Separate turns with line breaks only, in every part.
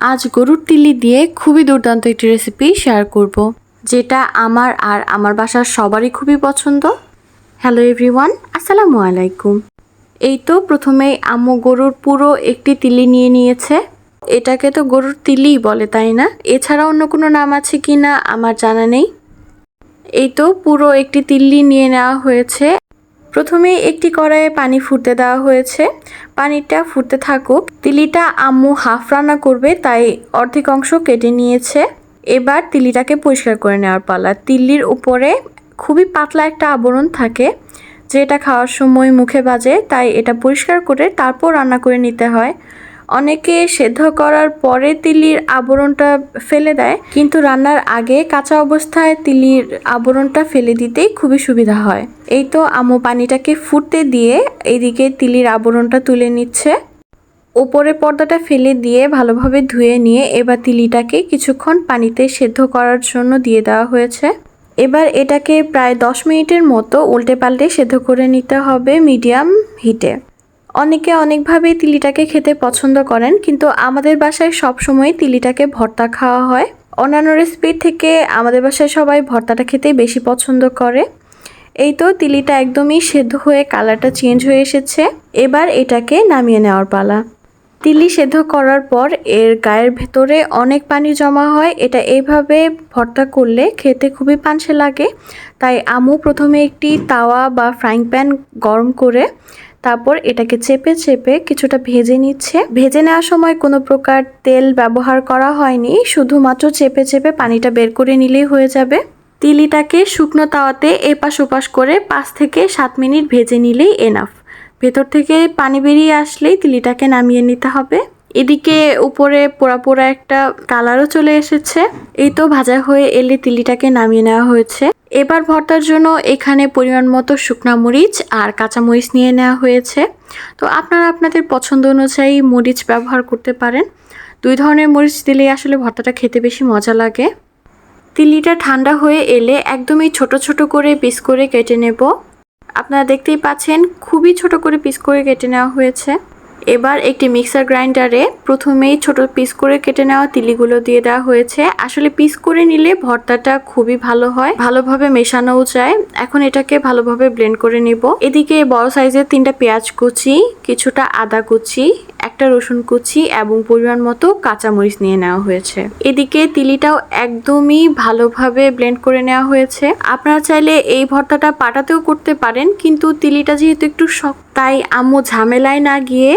আজ গরুর তিলি দিয়ে খুবই দুর্দান্ত একটি রেসিপি শেয়ার করব, যেটা আমার আর আমার বাসার সবারই খুবই পছন্দ। হ্যালো এভরিওয়ান আসসালামু আলাইকুম। এই তো প্রথমেই আম্মু গরুর পুরো একটি তিলি নিয়ে নিয়েছে। এটাকে তো গরুর তিলি বলে, তাই না? এছাড়া অন্য কোনো নাম আছে কি না আমার জানা নেই। এই তো পুরো একটি তিল্লি নিয়ে নেওয়া হয়েছে। প্রথমে একটি কড়াইয়ে পানি ফুটতে দেওয়া হয়েছে। পানিটা ফুটতে থাকুক। তিলিটা আম্মু হাফ রান্না করবে, তাই অর্ধেক অংশ কেটে নিয়েছে। এবার তিলিটাকে পরিষ্কার করে নেওয়ার পালা। তিল্লির উপরে খুবই পাতলা একটা আবরণ থাকে, যেটা খাওয়ার সময় মুখে বাজে, তাই এটা পরিষ্কার করে তারপর রান্না করে নিতে হয়। অনেকে সেদ্ধ করার পরে তিলির আবরণটা ফেলে দেয়, কিন্তু রান্নার আগে কাঁচা অবস্থায় তিলির আবরণটা ফেলে দিতেই খুবই সুবিধা হয়। এই তো আমু পানিটাকে ফুটতে দিয়ে এইদিকে তিলির আবরণটা তুলে নিচ্ছে। ওপরে পর্দাটা ফেলে দিয়ে ভালোভাবে ধুয়ে নিয়ে এবার তিলিটাকে কিছুক্ষণ পানিতে সেদ্ধ করার জন্য দিয়ে দেওয়া হয়েছে। এবার এটাকে প্রায় দশ মিনিটের মতো উল্টে পাল্টে সেদ্ধ করে নিতে হবে মিডিয়াম হিটে। অনেকে অনেকভাবেই তিলিটাকে খেতে পছন্দ করেন, কিন্তু আমাদের বাসায় সবসময় তিলিটাকে ভর্তা খাওয়া হয়। অন্যান্য রেসিপির থেকে আমাদের বাসায় সবাই ভর্তাটা খেতেই বেশি পছন্দ করে। এই তো তিলিটা একদমই সেদ্ধ হয়ে কালারটা চেঞ্জ হয়ে এসেছে। এবার এটাকে নামিয়ে নেওয়ার পালা। তিলি সেদ্ধ করার পর এর গায়ের ভেতরে অনেক পানি জমা হয়। এটা এইভাবে ভর্তা করলে খেতে খুবই পানসে লাগে। তাই আমু প্রথমে একটি তাওয়া বা ফ্রাইং প্যান গরম করে তারপর এটাকে চেপে চেপে কিছুটা ভেজে নিচ্ছে। ভেজে নেওয়ার সময় কোনো প্রকার তেল ব্যবহার করা হয়নি, শুধুমাত্র চেপে চেপে পানিটা বের করে নিলেই হয়ে যাবে। তিলিটাকে শুকনো তাওয়াতে এপাশ ওপাশ করে পাঁচ থেকে সাত মিনিট ভেজে নিলেই এনাফ ভেতর থেকে পানি বেরিয়ে আসলেই তিলিটাকে নামিয়ে নিতে হবে। এদিকে উপরে পোড়া পোড়া একটা কালারও চলে এসেছে। এই তো ভাজা হয়ে এলে তিলিটাকে নামিয়ে নেওয়া হয়েছে। এবার ভর্তার জন্য এখানে পরিমাণ মতো শুকনা মরিচ আর কাঁচা মরিচ নিয়ে নেওয়া হয়েছে। তো আপনারা আপনাদের পছন্দ অনুযায়ী মরিচ ব্যবহার করতে পারেন। দুই ধরনের মরিচ দিলে আসলে ভর্তাটা খেতে বেশি মজা লাগে। তিলিটা ঠান্ডা হয়ে এলে একদমই ছোট ছোট করে পিস করে কেটে নেব। আপনারা দেখতেই পাচ্ছেন, খুবই ছোট করে পিস করে কেটে নেওয়া হয়েছে। এবার একটি মিক্সার গ্রাইন্ডারে প্রথমেই ছোট পিস করে কেটে নেওয়া তিলিগুলো দিয়ে দেওয়া হয়েছে। আসলে পিস করে নিলে ভর্তাটা খুবই ভালো হয়, ভালোভাবে মেশানোও যায়। এখন এটাকে ভালোভাবে ব্লেন্ড করে নিব। এদিকে বড় সাইজের তিনটা পেঁয়াজ কুচি, কিছুটা আদা কুচি, একটা রসুন কুচি এবং পরিমাণ মতো কাঁচামরিচ নিয়ে নেওয়া হয়েছে। এদিকে তিলিটাও একদমই ভালোভাবে ব্লেন্ড করে নেওয়া হয়েছে। আপনারা চাইলে এই ভর্তাটা পাটাতেও করতে পারেন, কিন্তু তিলিটা যেহেতু একটু শক্ত, তাই আম্মু ঝামেলায় না গিয়ে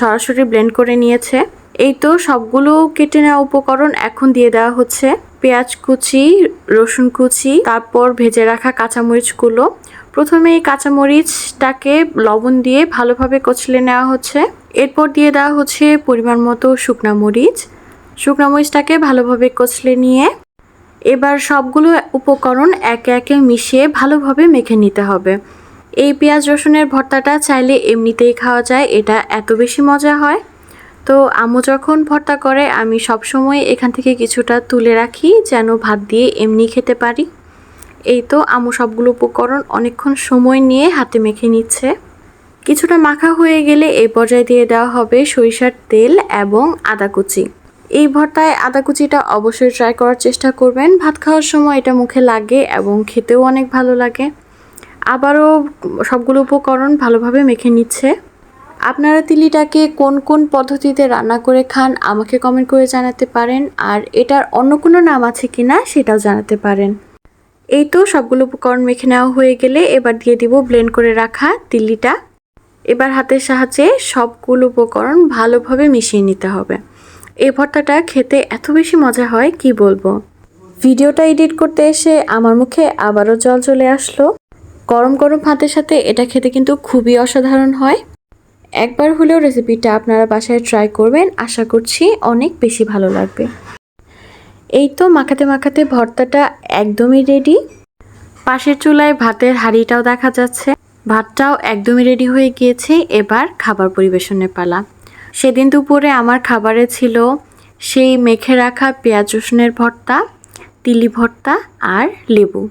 সরাসরি ব্লেন্ড করে নিয়েছে। এই তো সবগুলো কেটে নেওয়া উপকরণ এখন দিয়ে দেওয়া হচ্ছে। পেঁয়াজ কুচি, রসুন কুচি, তারপর ভেজে রাখা কাঁচামরিচগুলো প্রথমে এই কাঁচামরিচটাকে লবণ দিয়ে ভালোভাবে কচলে নেওয়া হচ্ছে। এরপর দিয়ে দেওয়া হচ্ছে পরিমাণ মতো শুকনা মরিচ। শুকনা মরিচটাকে ভালোভাবে কচলে নিয়ে এবার সবগুলো উপকরণ একে একে মিশিয়ে ভালোভাবে মেখে নিতে হবে। এই পেঁয়াজ রসুনের ভর্তাটা চাইলে এমনিতেই খাওয়া যায়, এটা এত বেশি মজা হয়। তো আম্মু যখন ভর্তা করে, আমি সবসময় এখান থেকে কিছুটা তুলে রাখি, যেন ভাত দিয়ে এমনি খেতে পারি। এই তো আমু সবগুলো উপকরণ অনেকক্ষণ সময় নিয়ে হাতে মেখে নিচ্ছে। কিছুটা মাখা হয়ে গেলে এই পর্যায়ে দিয়ে দেওয়া হবে সরিষার তেল এবং আদা কুচি। এই ভর্তায় আদা কুচিটা অবশ্যই ট্রাই করার চেষ্টা করবেন। ভাত খাওয়ার সময় এটা মুখে লাগে এবং খেতেও অনেক ভালো লাগে। আবারও সবগুলো উপকরণ ভালোভাবে মেখে নিচ্ছে। আপনারা তিলিটাকে কোন কোন পদ্ধতিতে রান্না করে খান আমাকে কমেন্ট করে জানাতে পারেন। আর এটার অন্য কোনো নাম আছে কি না সেটাও জানাতে পারেন। এই তো সবগুলো উপকরণ মেখে নেওয়া হয়ে গেলে এবার দিয়ে দিব ব্লেন্ড করে রাখা তিল্লিটা এবার হাতের সাহায্যে সবগুলো উপকরণ ভালোভাবে মিশিয়ে নিতে হবে। এই ভর্তাটা খেতে এত বেশি মজা হয় কি বলব? ভিডিওটা এডিট করতে এসে আমার মুখে আবারও জল চলে আসলো। গরম গরম ভাতের সাথে এটা খেতে কিন্তু খুবই অসাধারণ হয়। একবার হলেও রেসিপিটা আপনারা বাসায় ট্রাই করবেন। আশা করছি অনেক বেশি ভালো লাগবে। এই তো মাখাতে মাখাতে ভর্তাটা একদমই রেডি পাশের চুলায় ভাতের হাঁড়িটাও দেখা যাচ্ছে। ভাতটাও একদমই রেডি হয়ে গিয়েছে। এবার খাবার পরিবেশনের পালা। সেদিন দুপুরে আমার খাবারে ছিল সেই মেখে রাখা পেঁয়াজ রসুনের ভর্তা, তিলি ভর্তা আর লেবু।